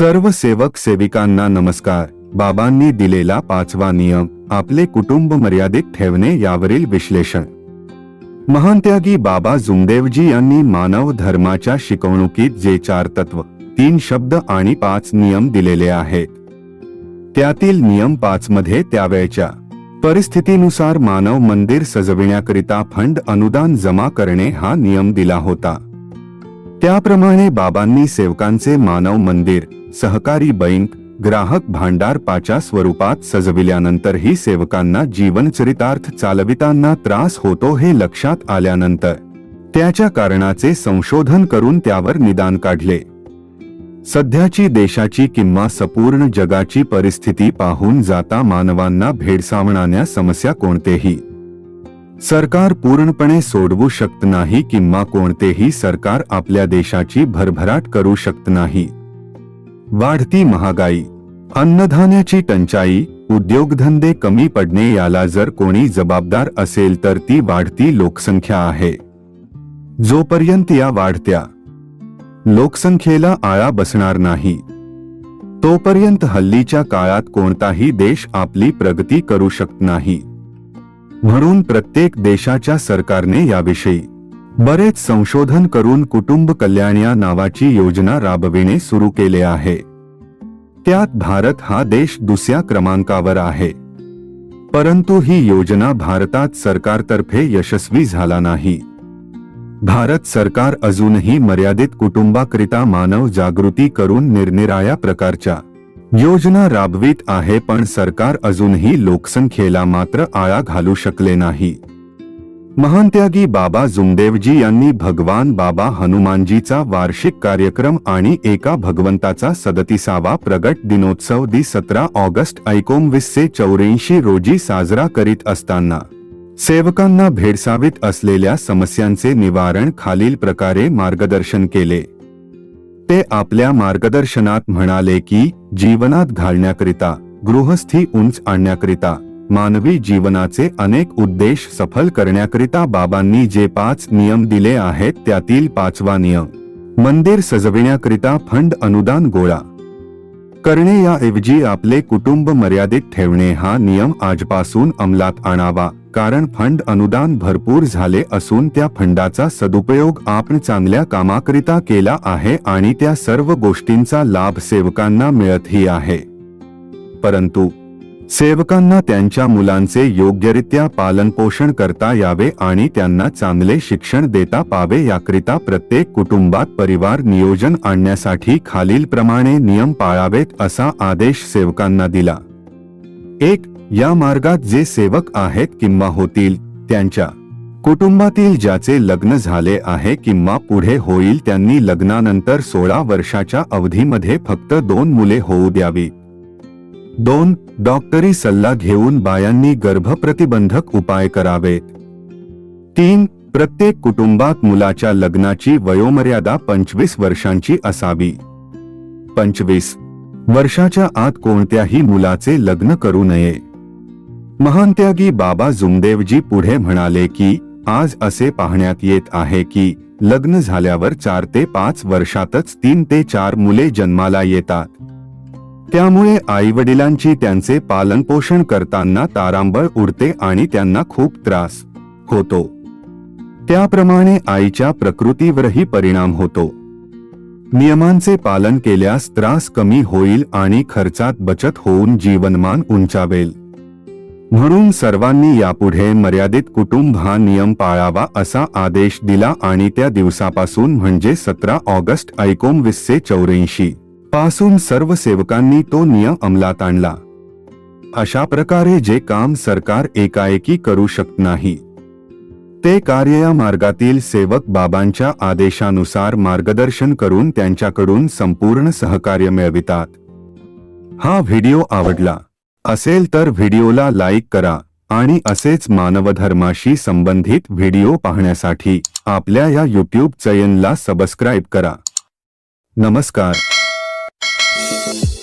सर्व सेवक सेविकांना नमस्कार. बाबांनी दिलेला पाचवा नियम आपले कुटुंब मर्यादित ठेवणे यावरील विश्लेषण. महानत्यागी बाबा जुमदेवजी यांनी मानव धर्माच्या शिकवणुकीत जे चार तत्व तीन शब्द आणि पाच नियम दिलेले आहेत. त्यातील नियम पाच मध्ये त्यावेळच्या. परिस्थितीनुसार मानव मंदिर सजविण्याकरिता फंड अनुदान जमा करणे हा नियम दिला होता. त्याप्रमाणे बाबांनी सेवकांचे मानव मंदिर सहकारी बँक ग्राहक भांडार पाच्या स्वरूपात सजविल्यानंतरही सेवकांना जीवनचरितार्थ चालविताना त्रास होतो हे लक्षात आल्यानंतर त्याच्या कारणाचे संशोधन करून त्यावर निदान काढले. सध्याची देशाची किंवा संपूर्ण जगाची परिस्थिती पाहून जाता मानवांना भेडसावणाऱ्या समस्या कोणतेही? सरकार पूर्णपणे सोडवू शकत नाही किंवा कोणतेही सरकार आपल्या देशाची भरभराट करू शकत नाही. वाढती महागाई अन्नधान्याची टंचाई उद्योगधंदे कमी पडणे याला जर कोणी जबाबदार असेल तर ती वाढती लोकसंख्या आहे. जोपर्यंत या वाढत्या लोकसंख्येला आळा बसणार नाही तोपर्यंत हल्लीच्या काळात कोणताही देश आपली प्रगती करू शकत नाही. म्हणून प्रत्येक देशाच्या सरकारने याविषयी बरेच संशोधन करून कुटुंब कल्याण या नावाची योजना राबविणे सुरू केले आहे. त्यात भारत हा देश दुसऱ्या क्रमांकावर आहे. परंतु ही योजना भारतात सरकारतर्फे यशस्वी झाला नाही. भारत सरकार अजूनही मर्यादित कुटुंबाकरिता मानव जागृती करून निरनिराळ्या प्रकारच्या योजना राबवित आहे पण सरकार अजूनही लोकसंख्येला मात्र आळा घालू शकले नाही. महानत्यागी बाबा जुमदेवजी यांनी भगवान बाबा हनुमानजीचा वार्षिक कार्यक्रम आणि एका भगवंताचा सदतीसावा प्रगट दिनोत्सव दि सतरा ऑगस्ट एकोणवीसशे चौऱ्याऐंशी रोजी साजरा करीत असताना सेवकांना भेडसावित असलेल्या समस्यांचे निवारण खालील प्रकारे मार्गदर्शन केले. ते आपल्या मार्गदर्शनात म्हणाले की जीवनात घालण्याकरिता गृहस्थी उंच आणण्याकरिता मानवी जीवनाचे अनेक उद्देश सफल करण्याकरिता बाबांनी जे पाच नियम दिले आहेत त्यातील पाचवा नियम मंदिर सजविण्याकरिता फंड अनुदान गोळा. करणे याऐवजी आपले कुटुंब मर्यादित ठेवणे हा नियम आजपासून अंमलात आणावा कारण फंड अनुदान भरपूर झाले असून त्या फंडाचा सदुपयोग आपण चांगल्या कामाकरिता केला आहे आणि त्या सर्व गोष्टींचा लाभ सेवकांना मिळतही आहे. परंतु सेवकांना त्यांच्या मुलांचे योग्यरित्या पालनपोषण करता यावे आणि त्यांना चांगले शिक्षण देता पावे याकरिता प्रत्येक कुटुंबात परिवार नियोजन आणण्यासाठी खालीलप्रमाणे नियम पाळावेत असा आदेश सेवकांना दिला. एक या मार्गात जे सेवक आहेत किंवा होतील त्यांच्या कुटुंबातील ज्याचे लग्न झाले आहे किंवा पुढे होईल त्यांनी लग्नानंतर सोळा वर्षाच्या अवधीमध्ये फक्त दोन मुले होऊ द्यावी दोन डॉक्टरी सल्ला घेऊन बायांनी गर्भप्रतिबंधक उपाय करावेत तीन प्रत्येक कुटुंबात मुलाच्या लग्नाची वयोमर्यादा पंचवीस वर्षांची असावी. पंचवीस वर्षाच्या आत कोणत्याही मुलाचे लग्न करू नये. महानत्यागी बाबा जुमदेवजी पुढे म्हणाले की आज असे पाहण्यात येत आहे की लग्न झाल्यावर चार ते पाच वर्षातच तीन ते चार मुले जन्माला येतात. त्यामुळे आई वडिलांची त्यांचे पालनपोषण करताना तारांबळ उडते आणि त्यांना खूप त्रास होतो. त्याप्रमाणे आईच्या प्रकृतीवरही परिणाम होतो. नियमांचे पालन केल्यास त्रास कमी होईल आणि खर्चात बचत होऊन जीवनमान उंचावेल. म्हणून सर्वांनी यापुढे मर्यादित कुटुंब हा नियम पाळावा असा आदेश दिला आणि त्या दिवसापासून म्हणजे सतरा ऑगस्ट ऐकोमवीसशे चौऱ्याऐंशी. पासून सर्व सेवकांनी तो नियम अंमलात आणला. अशा प्रकारे जे काम सरकार एकाएकी करू शकत नाही. ते कार्य या मार्गातील सेवक बाबांच्या आदेशानुसार मार्गदर्शन करून त्यांच्याकडून संपूर्ण सहकार्य मिळवितात. हा व्हिडिओ आवडला असेल तर व्हिडिओला लाईक करा आणि असेच मानवधर्माशी संबंधित व्हिडिओ पाहण्यासाठी आपल्या या यूट्यूब चॅनलला सबस्क्राईब करा. नमस्कार. Thank you.